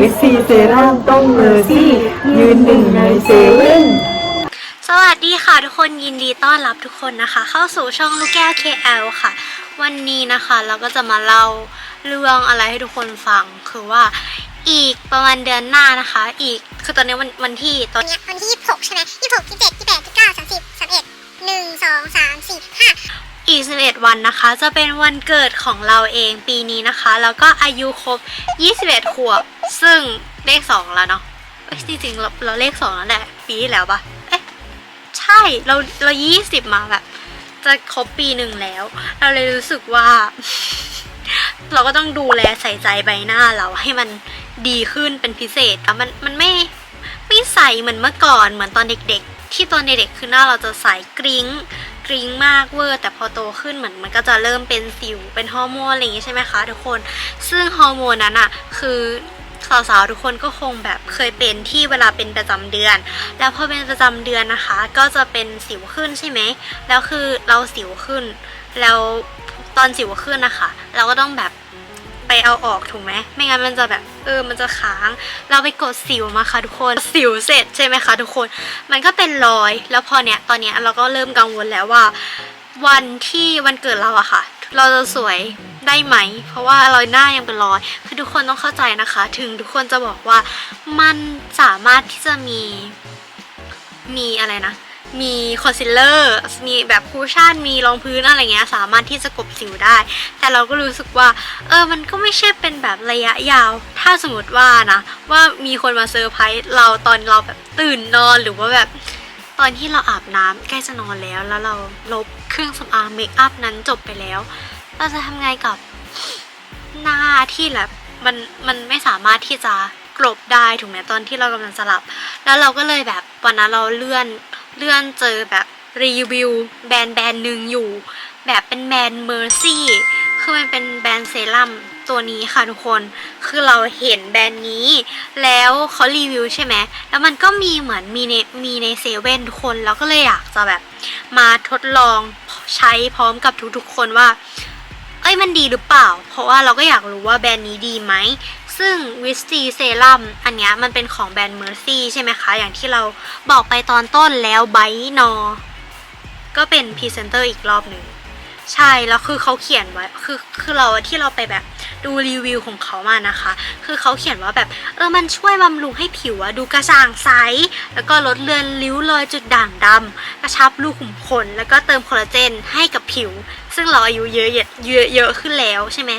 วิซีเซรั่มต้องเมอร์ซี่ยืนหนึ่งในเซเว่นสวัสดีค่ะทุกคนยินดีต้อนรับทุกคนนะคะ เข้าสู่ช่องลูกแก้ว KL ค่ะ วันนี้นะคะเราก็จะมาเล่าเรื่องอะไรให้ทุกคนฟัง คือว่าอีกประมาณเดือนหน้านะคะ อีกคือตอนนี้วันวันที่ตอนเนี้ยวันที่ 26 ใช่ไหม26 27 28 29 30 31 1 2 3 4 5 อีก 11 วันนะคะ จะเป็นวันเกิดของเราเองปีนี้นะคะ แล้วก็อายุครบ 21 ขวบ ซึ่งเลข 2 แล้วเนาะเอ้ยจริงๆเราเราเลข 2 แล้วแหละ ปีที่แล้วปะเอ๊ะใช่เราเรา 20 มาแบบ จะครบปีหนึ่งแล้ว เราเลยรู้สึกว่า เราก็ต้องดูแลใส่ใจใบหน้าเราให้มันดีขึ้นเป็นพิเศษอะมันมันไม่ไม่ใสเหมือนเมื่อก่อนเหมือนตอนเด็ก ๆ ที่ตอนเด็กๆคือหน้าเราจะใสกริ้ง กริ้งมากเวอร์แต่พอโตขึ้นเหมือนมันก็จะเริ่มเป็นสิวเป็นฮอร์โมนอะไรอย่างงี้ใช่ไหมคะทุกคน ซึ่งฮอร์โมนนั้นอะคือสาวๆทุกคนก็คงแบบเคยเป็นที่เวลาเป็นประจำเดือน แล้วพอเป็นประจำเดือนนะคะ ก็จะเป็นสิวขึ้นใช่ไหมแล้วคือเราสิวขึ้น แล้วตอนสิวขึ้นนะคะ เราก็ต้องแบบ ไปเอาออกถูกไหมไม่งั้นมันจะแบบเออมันจะค้าง เราไปกดสิวมาค่ะทุกคนสิวเสร็จใช่ไหมคะทุกคน มันก็เป็นรอย แล้วพอเนี้ยตอนเนี้ยเราก็เริ่มกังวลแล้วว่า วันที่วันเกิดเราอะค่ะ เราจะสวยได้ไหม เพราะว่าเราหน้ายังเป็นรอยคือทุกคนต้องเข้าใจนะคะ ถึงทุกคนจะบอกว่ามันสามารถที่จะมีมีอะไรนะ มีคอนซีลเลอร์มีแบบคูชั่นมีรองพื้นอะไรเงี้ยสามารถที่จะกลบสิวได้ แต่เราก็รู้สึกว่าเออมันก็ไม่ใช่เป็นแบบระยะยาว ถ้าสมมติว่านะว่ามีคนมาเซอร์ไพรส์เราตอนเราแบบตื่นนอนหรือว่าแบบตอนที่เราอาบน้ำใกล้จะนอนแล้ว แล้วเราลบเครื่องสำอางเมคอัพนั้นจบไปแล้ว เราจะทำไงกับหน้าที่แบบมันมันไม่สามารถที่จะกลบได้ถูกไหมตอนที่เรากำลังจะหลับ แล้วเราก็เลยแบบวันนั้นเราเลื่อน เลื่อนเจอแบบรีวิวแบรนด์แบรนด์หนึ่งอยู่ แบบเป็นแบรนด์เมอร์ซี่คือมันเป็นแบรนด์เซรั่มตัวนี้ค่ะทุกคน คือเราเห็นแบรนด์นี้ แล้วเขารีวิวใช่ไหม แล้วมันก็มีเหมือนมีในมีในเซเว่นทุกคน เราก็เลยอยากจะแบบมาทดลองใช้พร้อมกับทุกๆคนว่า เอ้ยมันดีหรือเปล่า เพราะว่าเราก็อยากรู้ว่าแบรนด์นี้ดีไหม ซึ่งวิสตีเซรั่มอันเนี้ยมันเป็นของแบรนด์เมอร์ซี่ใช่ไหมคะ อย่างที่เราบอกไปตอนต้นแล้วไบนอก็เป็นพรีเซนเตอร์อีกรอบหนึ่งใช่ แล้วคือเขาเขียนไว้คือคือเราที่เราไปแบบดูรีวิวของเขามานะคะ คือเขาเขียนว่าแบบเออมันช่วยบำรุงให้ผิวอะดูกระจ่างใส แล้วก็ลดเลือนริ้วรอยจุดด่างดำกระชับรูขุมขน แล้วก็เติมคอลลาเจนให้กับผิว ซึ่งเราอายุเยอะเยอะเยอะขึ้นแล้วใช่ไหม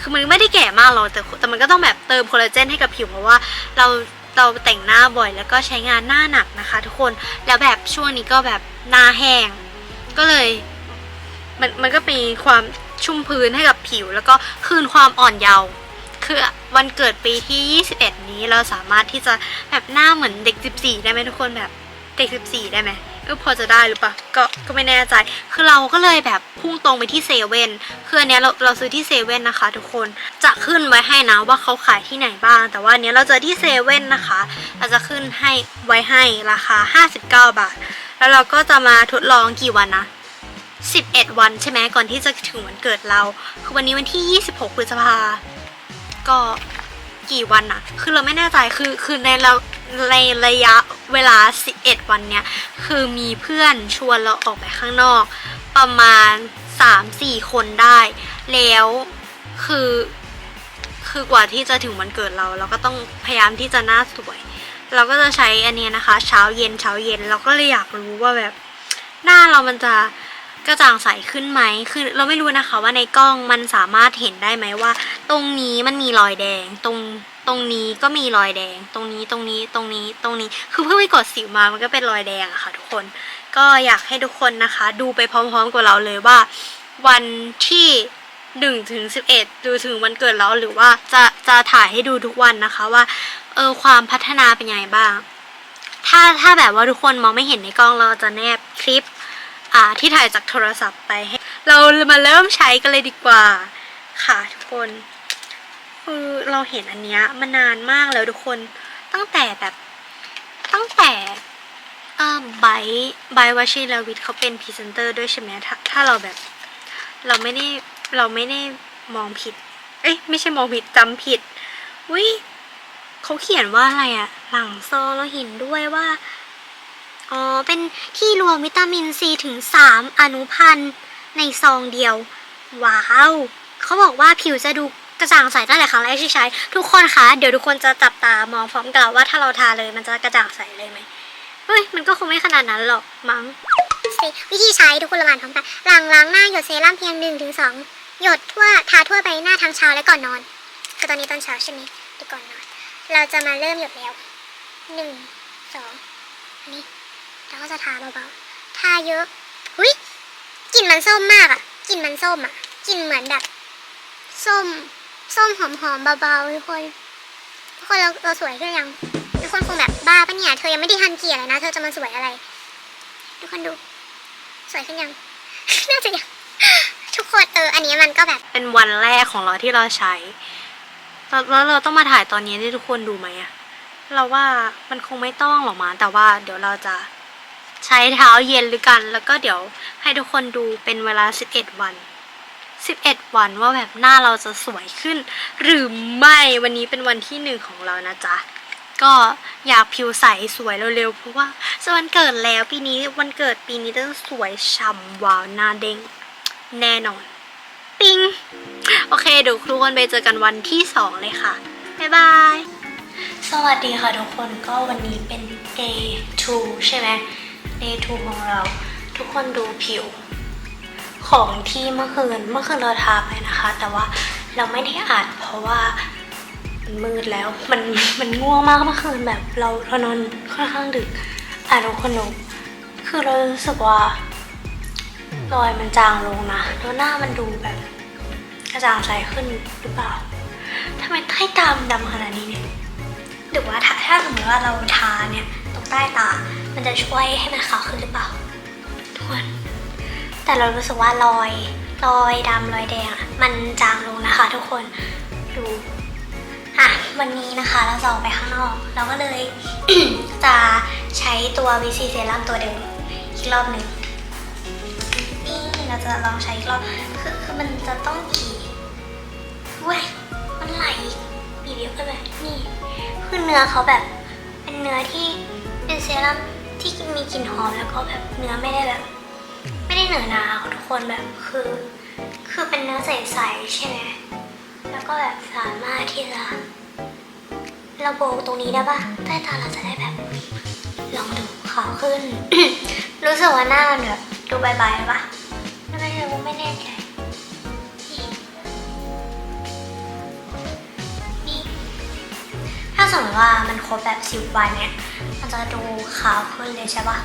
คือมันไม่ได้แก่มากหรอกแต่แต่มันก็ต้องแบบเติมคอลลาเจนให้กับผิวเพราะว่าเราเราแต่งหน้าบ่อยแล้วก็ใช้งานหน้าหนักนะคะ ทุกคนแล้วแบบช่วงนี้ก็แบบหน้าแห้งก็เลยมันมันก็มีความชุ่มพื้นให้กับผิว แล้วก็คืนความอ่อนเยาว์คือวันเกิดปีที่ 21 นี้เราสามารถที่จะแบบหน้าเหมือนเด็ก 14 ได้ไหมทุกคนแบบเด็ก 14 ได้ไหม เออพอจะได้หรือเปล่าก็ก็ไม่แน่ใจ คือเราก็เลยแบบพุ่งตรงไปที่เซเว่นคืออันเนี้ยเราเราซื้อที่เซเว่นนะคะ ทุกคนจะขึ้นไว้ให้นะว่าเขาขายที่ไหนบ้าง แต่ว่าอันเนี้ยเราเจอที่เซเว่นนะคะเราจะขึ้นให้ไว้ให้ราคา 59 บาท แล้วเราก็จะมาทดลองกี่วันนะ11 วันใช่ไหมก่อนที่จะถึงวันเกิดเรา คือวันนี้วันที่ 26พฤษภาก็ กี่วันอะคือเราไม่แน่ใจคือคือในเราในระยะเวลา 11 วันเนี้ยคือมีเพื่อนชวนเราออกไปข้างนอก ประมาณ 3-4 คนได้ แล้วคือคือกว่าที่จะถึงวันเกิดเรา เราก็ต้องพยายามที่จะหน้าสวย เราก็จะใช้อันเนี้ยนะคะ เช้าเย็นเช้าเย็นเราก็เลยอยากรู้ว่าแบบหน้าเรามันจะ ระจ่างใสขึ้นไหม คือเราไม่รู้นะคะว่าในกล้องมันสามารถเห็นได้ไหมว่า ตรงนี้มันมีรอยแดง ตรงตรงนี้ก็มีรอยแดง ตรงนี้ตรงนี้ตรงนี้ตรงนี้ คือเพิ่งไปกดสิวมา มันก็เป็นรอยแดงอะค่ะทุกคน ก็อยากให้ทุกคนนะคะ ดูไปพร้อมๆกับเราเลยว่า วันที่หนึ่งถึงสิบเอ็ดดูถึงวันเกิดเราหรือว่าจะจะถ่ายให้ดูทุกวันนะคะว่าเออความพัฒนาเป็นยังไงบ้าง ถ้าถ้าแบบว่าทุกคนมองไม่เห็นในกล้องเราจะแนบคลิป อ่าที่ถ่ายจากโทรศัพท์ไปให้เรามาเริ่มใช้กันเลยดีกว่า ค่ะทุกคนคือเราเห็นอันเนี้ยมานานมากแล้วทุกคนตั้งแต่แบบตั้งแต่เอ่อไบไบวชิรวิทย์เขาเป็นพรีเซนเตอร์ด้วยใช่ไหมถ้าถ้าเราแบบ เราไม่ได้เราไม่ได้มองผิด เอ้ยไม่ใช่มองผิดจำผิดวิเขาเขียนว่าอะไรอะหลังซองเราเห็นด้วยว่า อ๋อ เป็นที่รวมวิตามินซีถึง 3 อนุพันธ์ในซองเดียว ว้าว เขาบอกว่าผิวจะดูกระจ่างใสตั้งแต่ครั้งแรกที่ใช้ ทุกคนคะ เดี๋ยวทุกคนจะจับตามองพร้อมกันว่าถ้าเราทาเลยมันจะกระจ่างใสเลยไหมเฮ้ย มันก็คงไม่ขนาดนั้นหรอกมั้ง วิธีใช้ทุกคนละหมานพร้อมกันหลังล้างหน้าหยดเซรั่มเพียง1นถึงสหยดทั่วทาทั่วใบหน้าทั้งเช้าและก่อนนอนคือตอนนี้ตอนเช้าใช่ไหมหรือก่อนนอน เราจะมาเริ่มหยดแล้วหนึ่งสองอันนี้ เราก็จะทาเบาๆทาเยอะหุยกลิ่นมันส้มมากอะกลิ่นมันส้มอะกลิ่นเหมือนแบบส้มส้มหอมๆเบาๆทุกคนทุกคนเราเราสวยขึ้นยังทุกคนคงแบบบ้าปะเนี่ยเธอยังไม่ได้ทันเกียร์เลยนะเธอจะมาสวยอะไร ทุกคนดู สวยขึ้นยังน่าจะยังทุกคนเอออันนี้มันก็แบบ เป็นวันแรกของเราที่เราใช้แล้วเราต้องมาถ่ายตอนนี้ให้ทุกคนดูไหมอะเราว่ามันคงไม่ต้องหรอกมาแต่ว่าเดี๋ยวเราจะ ใช้เท้าเย็นหรือกัน แล้วก็เดี๋ยวให้ทุกคนดูเป็นเวลา 11 วัน 11 วันว่าแบบหน้าเราจะสวยขึ้น หรือไม่วันนี้เป็นวันที่หนึ่งของเรานะจ๊ะ ก็อยากผิวใสสวยเร็วๆเพราะว่าจะวันเกิดแล้วปีนี้วันเกิดปีนี้ต้องสวยฉ่ำวาวหน้าเด้งแน่นอน ปิง โอเคเดี๋ยวทุกคนไปเจอกันวันที่สองเลยค่ะ บ๊ายบาย สวัสดีค่ะทุกคนก็วันนี้เป็น day 2 ใช่ไหม day 2ของเรา ทุกคนดูผิวของที่เมื่อคืนเมื่อคืนเราทาไปนะคะ แต่ว่าเราไม่ได้อัดเพราะว่ามืดแล้วมันมันง่วงมากเมื่อคืนแบบเราเรานอนค่อนข้างดึกอะทุกคนดูคือเรารู้สึกว่ารอยมันจางลงนะแล้วหน้ามันดูแบบกระจ่างใสขึ้นหรือเปล่าทำไมใต้ตามดำขนาดนี้เนี่ยหรือว่าถ้าถ้าสมมติว่าเราทาเนี่ยตรงใต้ตา มันจะช่วยให้มันขาวขึ้นหรือเปล่าทุกคนแต่เรารู้สึกว่ารอยรอยดำรอยแดงมันจางลงนะคะ ทุกคนดูอะวันนี้นะคะเราจะออกไปข้างนอก เราก็เลยจะใช้ตัว VC Serum ตัวเดิมอีกรอบหนึ่งนี่เราจะลองใช้อีกรอบคือคือมันจะต้องกี่เว้ยมันไหลบีบเยอะไปแบบนี่คือเนื้อเขาแบบเป็นเนื้อที่เป็นเซรั่ม ที่มีกลิ่นหอมแล้วก็แบบเนื้อไม่ได้แบบ ไม่ได้เหนือหนาทุกคนแบบคือ คือเป็นเนื้อใสๆใช่ไหมแล้วก็แบบสามารถที่จะระโบตรงนี้ได้ปะใต้ตาเราจะได้แบบ ลองดูขาวขึ้น รู้สึกว่าหน้ามันแบบดูใบๆปะไม่รู้ไม่แน่ใจถ้าสมมติว่ามันครบแบบสิบวันเนี่ย มันจะดูขาวขึ้นเลยใช่ปะ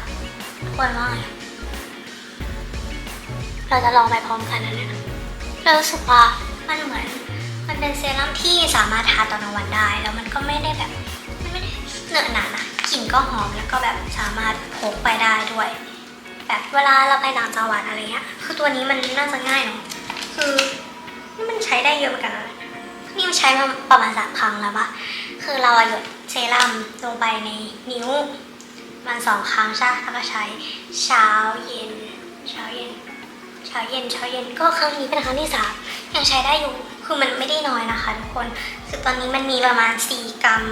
ควรว่าไงเราจะลองไปพร้อมกันนะเนี่ยเรารู้สึกว่ามันเหมือน มันเป็นเซรั่มที่สามารถทาตอนกลางวันได้ แล้วมันก็ไม่ได้แบบมันไม่ได้เหนอะหนานะกลิ่นก็หอมแล้วก็แบบสามารถพกไปได้ด้วย แบบเวลาเราไปต่างจังหวัดอะไรเงี้ยคือตัวนี้มันน่าจะง่ายเนาะคือนี่มันใช้ได้เยอะเหมือนกันนะนี่มันใช้มาประมาณสามครั้งแล้วปะคือเราอหยด ซรั่มลงไปในนิ้ว มันสองครั้งใช่แล้วก็ใช้เช้าเย็น เช้าเย็น เช้าเย็น เช้าเย็น ก็ครั้งนี้เป็นครั้งที่สามยังใช้ได้อยู่ คือมันไม่ได้น้อยนะคะทุกคนคือตอนนี้มันมีประมาณสี่กรัม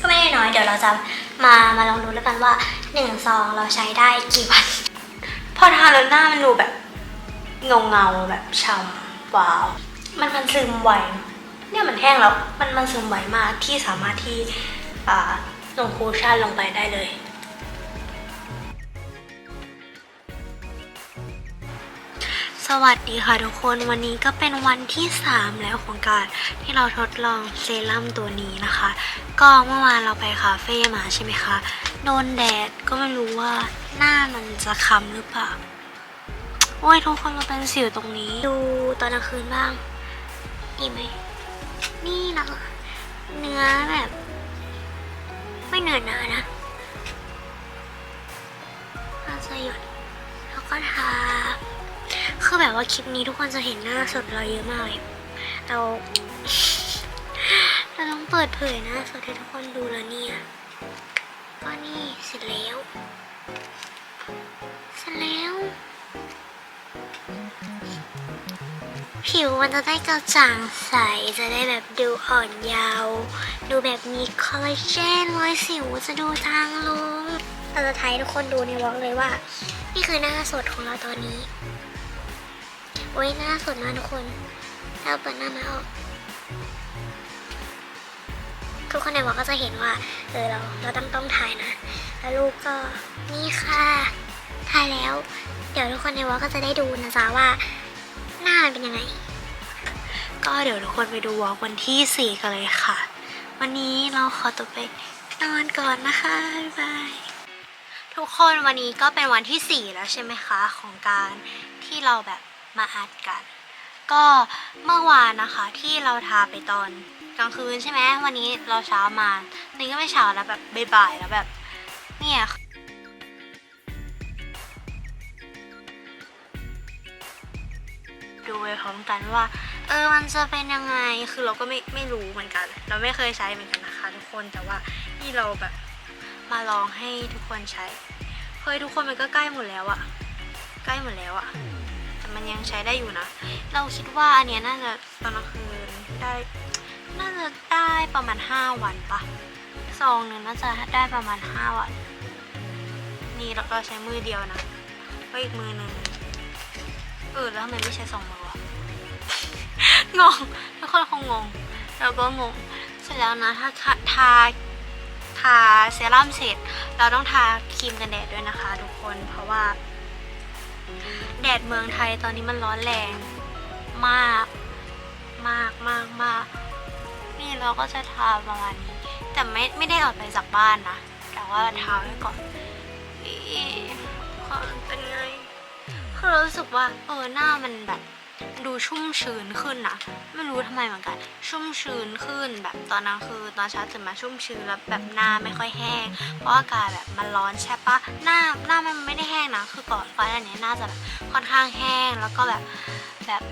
ก็ไม่ได้น้อย เดี๋ยวเราจะมา มาลองดูแล้วกันว่าหนึ่งซองเราใช้ได้กี่วัน พอทาแล้วหน้ามันดูแบบเงาเงาแบบช่ำว้าว มันมันซึมไว เนี่ยมันแห้งแล้ว มันมันซึมไวมากที่สามารถที่ลงคูชั่นลงไปได้เลย สวัสดีค่ะทุกคนวันนี้ก็เป็นวันที่ 3 แล้วของการที่เราทดลองเซรั่มตัวนี้นะคะ ก็เมื่อวานเราไปคาเฟ่มาใช่ไหมคะ โดนแดดก็ไม่รู้ว่าหน้ามันจะค้ำหรือเปล่าโอ้ยทุกคนเราเป็นสิวตรงนี้ ดูตอนกลางคืนบ้างดีไหม นี่นะคะเนื้อแบบ ไม่เหนือนานะเราจะหยดแล้วก็ทาคือแบบว่าคลิปนี้ทุกคนจะเห็นหน้าสดเราเยอะมากเลยเราเราต้องเปิดเผยหน้าสดให้ทุกคนดูแล้วเนี่ย ก็นี่เสร็จแล้ว เสร็จแล้ว ผิวมันจะได้กระจ่างใส จะได้แบบดูอ่อนเยาว์ดูแบบมีคอลลาเจนรอยสิวจะดูจางลงเราจะทายทุกคนดูในวอล์กเลยว่า นี่คือหน้าสดของเราตอนนี้โอ้ยหน้าสดมากทุกคนเราเปิดหน้ามาออกทุกคนในวอล์กก็จะเห็นว่าเออเราเราต้องต้องถ่ายนะ แล้วลูกก็นี่ค่ะถ่ายแล้ว เดี๋ยวทุกคนในวอล์กก็จะได้ดูนะจ๊ะว่า หน้ามันเป็นยังไง ก็เดี๋ยวทุกคนไปดูวอล์กวันที่ 4 กันเลยค่ะ วันนี้เราขอตัวไปนอนก่อนนะคะบ๊ายบายทุกคนวันนี้ก็เป็นวันที่ 4 แล้วใช่ไหมคะของการที่เราแบบมาอัดกัน ก็เมื่อวานนะคะที่เราทาไปตอนกลางคืนใช่ไหมวันนี้เราเช้ามานี่ก็ไม่เช้าแล้วแบบบ่ายๆแล้วแบบเนี่ย ดูไปพร้อมกันว่า เออมันจะเป็นยังไงคือเราก็ไม่ไม่รู้เหมือนกัน เราไม่เคยใช้เหมือนกันนะคะทุกคนแต่ว่านี่เราแบบมาลองให้ทุกคนใช้เฮ้ยทุกคนมันก็ใกล้หมดแล้วอะใกล้หมดแล้วอะแต่มันยังใช้ได้อยู่นะ เราคิดว่าอันเนี้ยน่าจะตอนกลางคืนได้น่าจะได้ประมาณ 5 วันปะซองหนึ่งน่าจะได้ประมาณ 5 วัน นี่เราเราใช้มือเดียวนะก็อีกมือหนึ่ง เออแล้วทำไมไม่ใช้สองมือวะงงทุกคนคงงงเราก็งงเสร็จแล้วนะถ้าทาทาทาเซรั่มเสร็จ เราต้องทาครีมกันแดดด้วยนะคะทุกคนเพราะว่า แดดเมืองไทยตอนนี้มันร้อนแรงมากมากมากมากนี่เราก็จะทาประมาณนี้ แต่ไม่ไม่ได้ออกไปจากบ้านนะ แต่ว่าทาไว้ก่อนนี่ความเป็นไง เรารู้สึกว่าเออหน้ามันแบบดูชุ่มชื้นขึ้นนะไม่รู้ทำไมเหมือนกัน ชุ่มชื้นขึ้น แบบตอนนั้นคือตอนเช้าตื่นมาชุ่มชื้นแล้วแบบหน้าไม่ค่อยแห้ง เพราะอากาศแบบมันร้อนใช่ปะหน้าหน้ามันไม่ได้แห้งนะคือก่อนก่อนอันนี้หน้าจะแบบค่อนข้างแห้งแล้วก็แบบแบบ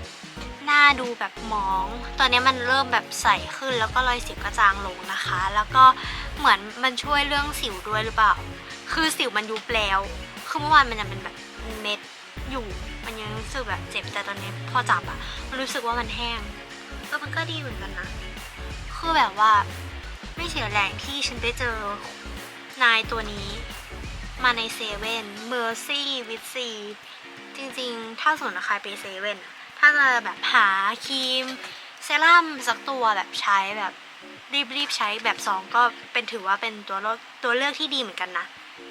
หน้าดูแบบหมอง ตอนนี้มันเริ่มแบบใสขึ้น แล้วก็รอยสิวกระจางลงนะคะ แล้วก็เหมือนมันช่วยเรื่องสิวด้วยหรือเปล่า คือสิวมันยุบแล้วคือเมื่อวานมันยังเป็นแบบเม็ด อยู่มันยังรู้สึกแบบเจ็บแต่ตอนนี้พอจับอะมันรู้สึกว่ามันแห้งเออมันก็ดีเหมือนกันนะคือแบบว่าไม่เสียแรงที่ฉันได้เจอนายตัวนี้ มาในเซเว่นเมอร์ซี่วิตซีจริงๆ ถ้าสมมติว่าใครไปเซเว่นถ้าจะแบบหาครีมเซรั่มสักตัวแบบใช้แบบรีบๆใช้แบบสองก็เป็นถือว่าเป็นตัวเลือกตัวเลือกที่ดีเหมือนกันนะ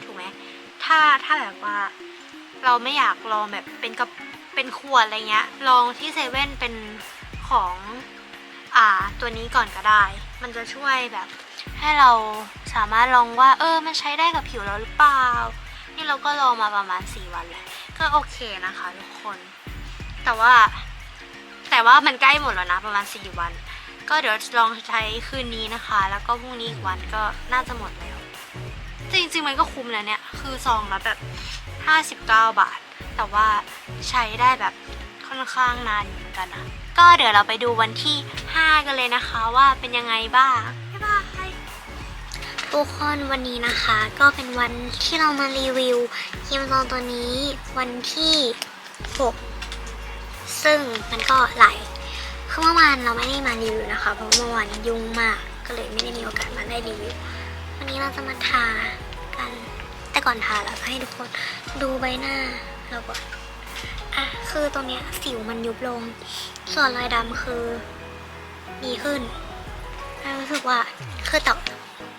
ถูกไหมถ้าถ้าแบบว่า เราไม่อยากลองแบบเป็นกับเป็นขวดอะไรเงี้ย ลองที่เซเว่นเป็นของอ่าตัวนี้ก่อนก็ได้ มันจะช่วยแบบ ให้เราสามารถลองว่า เออ มันใช้ได้กับผิวเราหรือเปล่า นี่เราก็ลองมาประมาณ 4 วันเลยก็โอเคนะคะทุกคน แต่ว่า แต่ว่ามันใกล้หมดแล้วนะประมาณ 4 วัน ก็เดี๋ยวลองใช้คืนนี้นะคะ แล้วก็พรุ่งนี้อีกวันก็น่าจะหมดแล้ว จริงๆมันก็คุ้มแล้วเนี่ย คือซองละแบบ 59 บาท แต่ว่าใช้ได้แบบค่อนข้างนานเหมือนกันนะก็เดี๋ยวเราไปดูวันที่ 5 กันเลยนะคะว่าเป็นยังไงบ้างบ๊ายบายทุกคนวันนี้นะคะ ก็เป็นวันที่เรามารีวิวครีมซองตัวนี้วันที่ 6 ซึ่งมันก็หลายคือเมื่อวานเราไม่ได้มารีวิวนะคะ เพราะเมื่อวานยุ่งมากก็เลยไม่ได้มีโอกาสมาได้รีวิว วันนี้เราจะมาทา ก่อนทาเราจะให้ทุกคนดูใบหน้าเราก่อนอะคือตรงเนี้ยสิวมันยุบลง ส่วนรอยดำคือดีขึ้นรู้สึกว่าคือแต่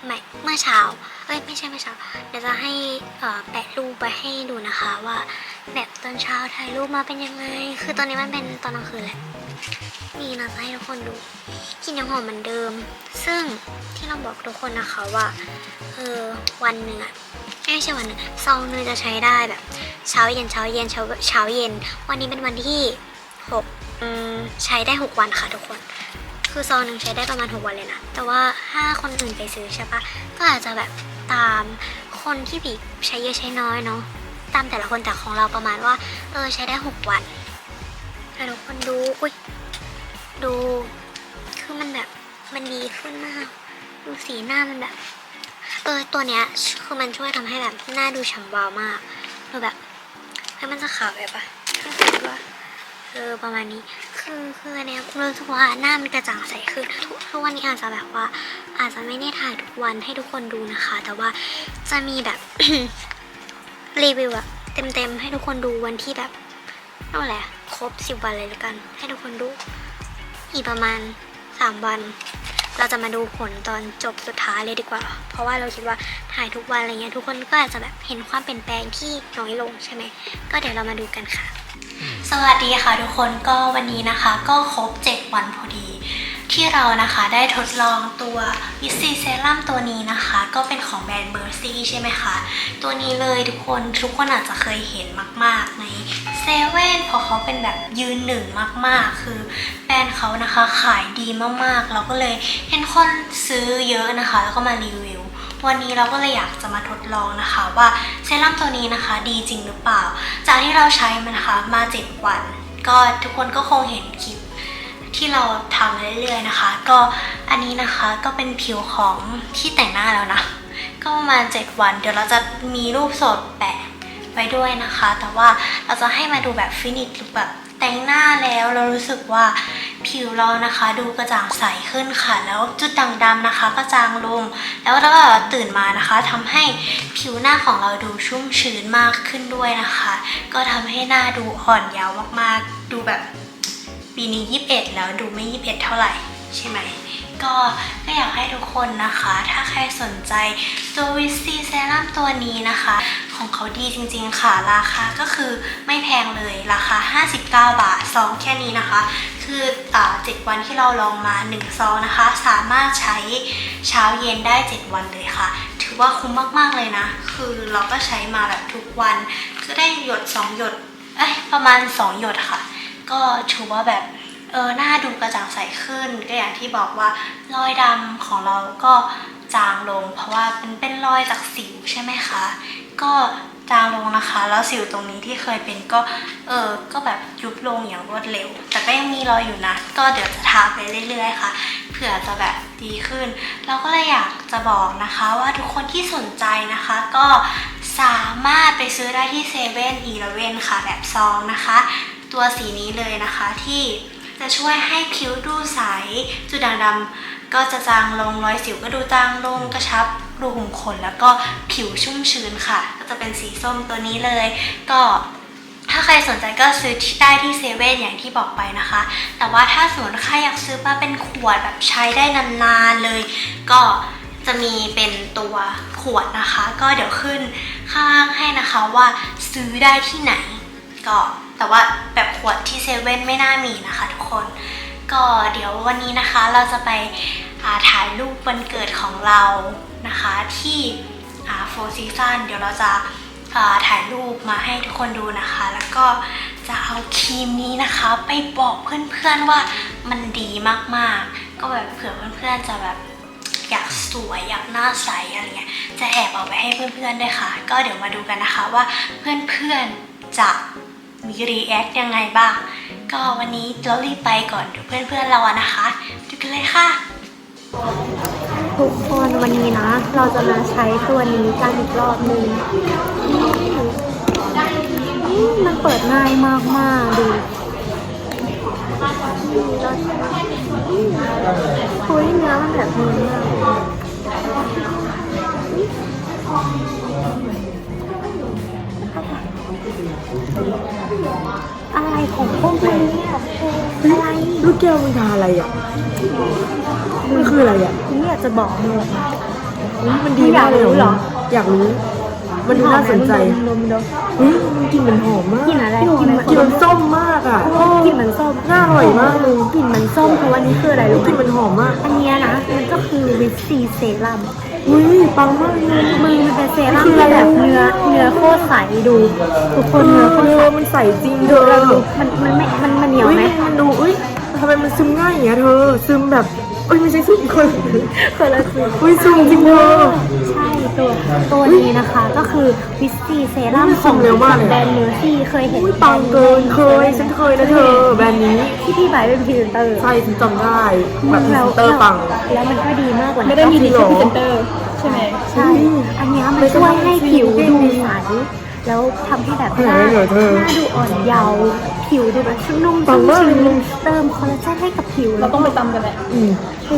ไม่เมื่อเช้าเอ้ยไม่ใช่เมื่อเช้าเดี๋ยวจะให้แปะรูปไปให้ดูนะคะว่าแบบตอนเช้าถ่ายรูปมาเป็นยังไง คือตอนนี้มันเป็นตอนกลางคืนแหละนี่นะจะให้ทุกคนดูกินยังหอมเหมือนเดิม ซึ่งที่เราบอกทุกคนนะคะว่าเออวันหนึ่งอะ ไม่ใช่วันซองหนึงจะใช้ได้แบบ เช้าเย็นเช้าเย็นเช้าเช้าเย็น วันนี้เป็นวันที่หกอืมใช้ได้หกวันค่ะทุกคน คือซองหนึ่งใช้ได้ประมาณหกวันเลยนะ แต่ว่าถ้าคนอื่นไปซื้อใช่ปะก็อาจจะแบบตามคนที่บีใช้เยอะใช้น้อยเนาะตามแต่ละคนแต่ของเราประมาณว่า เออใช้ได้หกวันแต่ทุกคนดูอุ้ยดู คือมันแบบมันดีขึ้นมาก ดูสีหน้ามันแบบ เออตัวเนี้ยคือมันช่วยทำให้แบบหน้าดูฉ่ำวาวมากดูแบบให้มันจะขาวแบบปะถ้าสมมติว่าเออประมาณนี้คือคือเนี้ยรู้สึกว่าหน้ามันกระจ่างใสขึ้นทุกทุกวันนี้อาจจะแบบว่า อาจจะไม่ได้ถ่ายทุกวันให้ทุกคนดูนะคะ แต่ว่าจะมีแบบรีวิวอะเต็มๆให้ทุกคนดูวันที่แบบนั่นแหละครบสิบวันเลยละกัน ให้ทุกคนดูอีกประมาณสามวัน เราจะมาดูผลตอนจบสุดท้ายเลยดีกว่า เพราะว่าเราคิดว่าถ่ายทุกวันอะไรเงี้ยทุกคนก็อาจจะแบบเห็นความเปลี่ยนแปลงที่น้อยลงใช่ไหมก็เดี๋ยวเรามาดูกันค่ะ สวัสดีค่ะทุกคนก็วันนี้นะคะ ก็ครบ 7 วันพอดี ที่เรานะคะได้ทดลองตัววิซีเซรั่มตัวนี้นะคะ ก็เป็นของแบรนด์เบอร์ซี่ใช่ไหมคะ ตัวนี้เลยทุกคนทุกคนอาจจะเคยเห็นมาก ๆ ใน เซเว่นเพราะเขาเป็นแบบยืนหนึ่งมากๆ คือแบรนด์เขานะคะขายดีมากๆ เราก็เลยเห็นคนซื้อเยอะนะคะ แล้วก็มารีวิว วันนี้เราก็เลยอยากจะมาทดลองนะคะว่าเซรั่มตัวนี้นะคะดีจริงหรือเปล่า จากที่เราใช้มันนะคะมา 7 วัน ก็ทุกคนก็คงเห็นคลิปที่เราทำเรื่อยๆนะคะ ก็อันนี้นะคะก็เป็นผิวของที่แต่งหน้าแล้วนะ ก็ประมาณ 7 วัน เดี๋ยวเราจะมีรูปสดแปะ ไว้ด้วยนะคะ แต่ว่าเราจะให้มาดูแบบฟินิชหรือแบบแต่งหน้าแล้วเรารู้สึกว่าผิวเรานะคะ ดูกระจ่างใสขึ้นค่ะ แล้วจุดด่างดำนะคะ ก็จางลง แล้วเราก็ตื่นมานะคะทำให้ผิวหน้าของเราดูชุ่มชื้นมากขึ้นด้วยนะคะ ก็ทำให้หน้าดูอ่อนเยาว์มากๆ ดูแบบปีนี้ 21 แล้วดูไม่ 21 เท่าไหร่ใช่ไหม ก็ก็อยากให้ทุกคนนะคะ ถ้าใครสนใจตัววิสซีเซรั่มตัวนี้นะคะ ของเขาดีจริงๆค่ะ ราคาก็คือไม่แพงเลยราคา 59 บาทซองแค่นี้นะคะ คืออ่า7วันที่เราลองมา 1 ซองนะคะ สามารถใช้เช้าเย็นได้ 7 วันเลยค่ะ ถือว่าคุ้มมากๆเลยนะ คือเราก็ใช้มาแบบทุกวันคือได้หยด 2 หยดเอ้ยประมาณ 2 หยดค่ะ ก็ถือว่าแบบ เออหน้าดูกระจ่างใสขึ้น ก็อย่างที่บอกว่ารอยดำของเราก็จางลง เพราะว่ามันเป็นรอยจากสิวใช่ไหมคะ ก็จางลงนะคะ แล้วสิวตรงนี้ที่เคยเป็นก็เออก็แบบยุบลงอย่างรวดเร็ว แต่ก็ยังมีรอยอยู่นะ ก็เดี๋ยวจะทาไปเรื่อยๆค่ะ เผื่อจะแบบดีขึ้น เราก็เลยอยากจะบอกนะคะว่าทุกคนที่สนใจนะคะ ก็สามารถไปซื้อได้ที่เซเว่นอีเลเว่นค่ะแบบซองนะคะ ตัวสีนี้เลยนะคะที่ จะช่วยให้ผิวดูใส จุดด่างดำก็จะจางลงรอยสิวก็ดูจางลงกระชับรูขุมขนแล้วก็ผิวชุ่มชื้นค่ะ ก็จะเป็นสีส้มตัวนี้เลย ก็ถ้าใครสนใจก็ซื้อที่ได้ที่เซเว่นอย่างที่บอกไปนะคะ แต่ว่าถ้าสมมติใครอยากซื้อมาเป็นขวดแบบใช้ได้นานๆเลย ก็จะมีเป็นตัวขวดนะคะ ก็เดี๋ยวขึ้นข้างล่างให้นะคะว่าซื้อได้ที่ไหน ก็แต่ว่าแบบขวดที่เซเว่นไม่น่ามีนะคะทุกคน ก็เดี๋ยววันนี้นะคะเราจะไปาถ่ายรูปวันเกิดของเรานะคะที่โฟร์ซีซันเดี๋ยวเราจะาถ่ายรูปมาให้ทุกคนดูนะคะ แล้วก็จะเอาครีมนี้นะคะ ไปบอกเพื่อนๆว่ามันดีมากๆ ก็แบบเผื่อเพื่อนๆจะแบบอยากสวยอยากหน้าใสอะไรเงี้ยจะแอบเอาไปให้เพื่อนๆด้วยค่ะ ก็เดี๋ยวมาดูกันนะคะว่าเพื่อนๆจะ มีรีแอคยังไงบ้าง ก็วันนี้เรารีบไปก่อนเดี๋ยวเพื่อนๆเราอะนะคะดูกันเลยค่ะ ทุกคนวันนี้นะ เราจะมาใช้ตัวนี้กันอีกรอบหนึงอืมมันเปิดง่ายมากมากๆดูคุยเนื้อมันแบบนี้มาก อะไรของพวกมันเนี่ยอะไรลูกแก้วมึงทาอะไรอะ มันคืออะไรอะนี่อยากจะบอกมึงอุ๊ยมันดีมากเลยอยากรู้เหรอ อยากรู้ มันดูน่าสนใจดมดมอุ้ยมันกลิ่นมันหอมมากกลิ่นอะไรกลิ่นมันกลิ่นมันส้มมากอะกลิ่นมันส้มน่าอร่อยมากเลยกลิ่นมันส้มเพราะว่านี่คืออะไรรู้กลิ่นไหมมันหอมมาก อันเนี้ยนะมันก็คือวิตซีเซรั่ม อุ้ยปังมากเลยมือมันเป็นเซรั่มคือที่อะไรแบบเนื้อเนื้อโคตรใสดูทุกคนเนื้อโคตรเอใสอมันใสจริงเธอแล้วดูมันมันไม่มันมันเหนียวอุ้ยไหมมันดูอุ้ยทำไมมันซึมง่ายอย่างเงี้ยเธอ ซึมแบบเอ้ยไม่ใช่ซึมคนคนละคืออุ้ยซึมจริงเธอใช่ ตัวตัวนี้นะคะ ก็คือวิตซีเซรั่มอุ๊ยของเร็วมากเลยแบรนด์เนื้อที่เคยเห็นอุ้ยปังเกินเคย ฉันเคยนะเธอ แบรนด์นี้ที่พี่ไบร์ทเป็นพรีเซนเตอร์ใช่ฉันจำได้แบบพรีแล้วเซนเตอร์ปัง แล้วมันก็ดีมากกว่าไม่ได้มีดีแค่พรีเซนเตอร์ใช่อันเนี้ยมันช่วยให้ผิวดูใส แล้วทำให้แบบขนาดนั้นเหรอเธอหน้าดูอ่อนเยาว์ผิวดูแบบชุ่มนุ่มปังมากเลยมึงเติมคอลลาเจนให้กับผิวเราต้องไปตำกันแหละอืม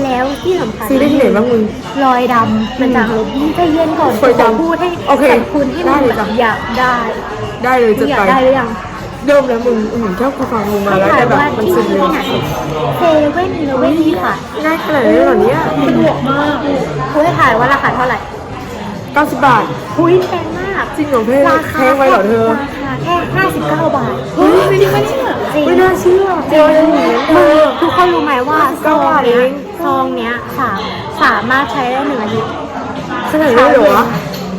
แล้วที่สำคัญซื้อได้ที่ไหนบ้างมึงรอยดำมันจางลบนี่ใจเย็นก่อนรอยดำขพูดให้โอเคขอบคุณให้มันได้เลยแบจ้ะบอยากได้ ได้เลยจะอยาไปกได้หรือยังเริ่มแล้วมึงอืมชอบกูฟังมึงมาแล้วถาแต่มแบบว่ามันที่ซึมเลนี่ยเนี่ยเซเว่นอีเลเว่นนี่ค่ะง่ายขนาดนี้เหรอเนี่ยสะดวกมากคุยถ่ายว่าราคาเท่าไหร่90บาทคุยแพงมาก จริงเหรอเพ่ราคาแพงไว้เหรอเธอ ราคาแค่59 บาทเฮ้ยจริงปะเนี่ยจริง ไม่น่าเชื่อจริงเออทุกคนรู้ไหมว่าซอง59เนี้ยเองซองเนี้ยสามสามารถใช้ได้หนึ่งอาทิตย์ ขนาดนี้เลยเหรอวะ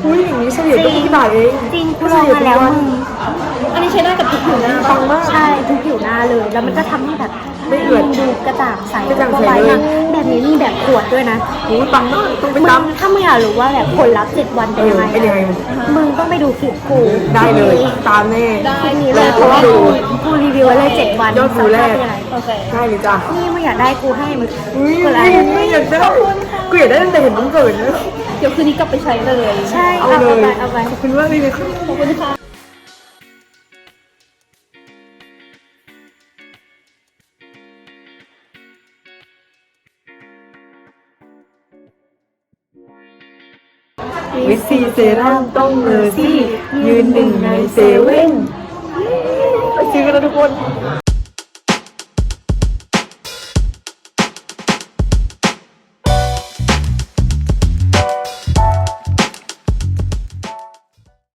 อุ้ยอย่างนี้เฉลี่ยก็กี่บาทเองจริงกูลองมาแล้วมึงอั นนี้ใช้ได้กับทุกผิวหน้าฟังมาก ใช่ทุกผิวหน้าเลย แล้วมันก็ทำให้แบบไม่เอือดดูกระจ่างใสกระจ่างใสไว้เลยนะแบบนี้มีแบบขวดด้วยนะอุ้ยปังมากต้องไปมึตามงถ้ามึงอยากรู้ว่าแบบผลลัพธ์เจ็ดวันเอเป็นอยังไงเป็นยังไง มึงต้องไปดูคลิปกูได้เลยตามแน่ได้คลิปนี้เลยเพต้อราะงว่าดูกูรีวิวไว้เลยเจ็ดวันยอดวิวแรก สัมภาษณ์เป็นยังไง โอเค ได้เลยจ้ะนี่มึงอยากได้กูให้มึงอุ้ยคนละไม่อยากได้กูอยากได้ตั้งแต่เห็นมึงเกิดนะเดี๋ยวคืนนี้กลับไปใช้เลย ใช่เอาเอาเลยไปเอาไปขอบคุณมากเลยนะคะขอบคุณค่ะ วิซีเซรั่มต้องเมอร์ซี่ ยืนหนึ่งในเซเว่นไปซื้อกันนะทุกคน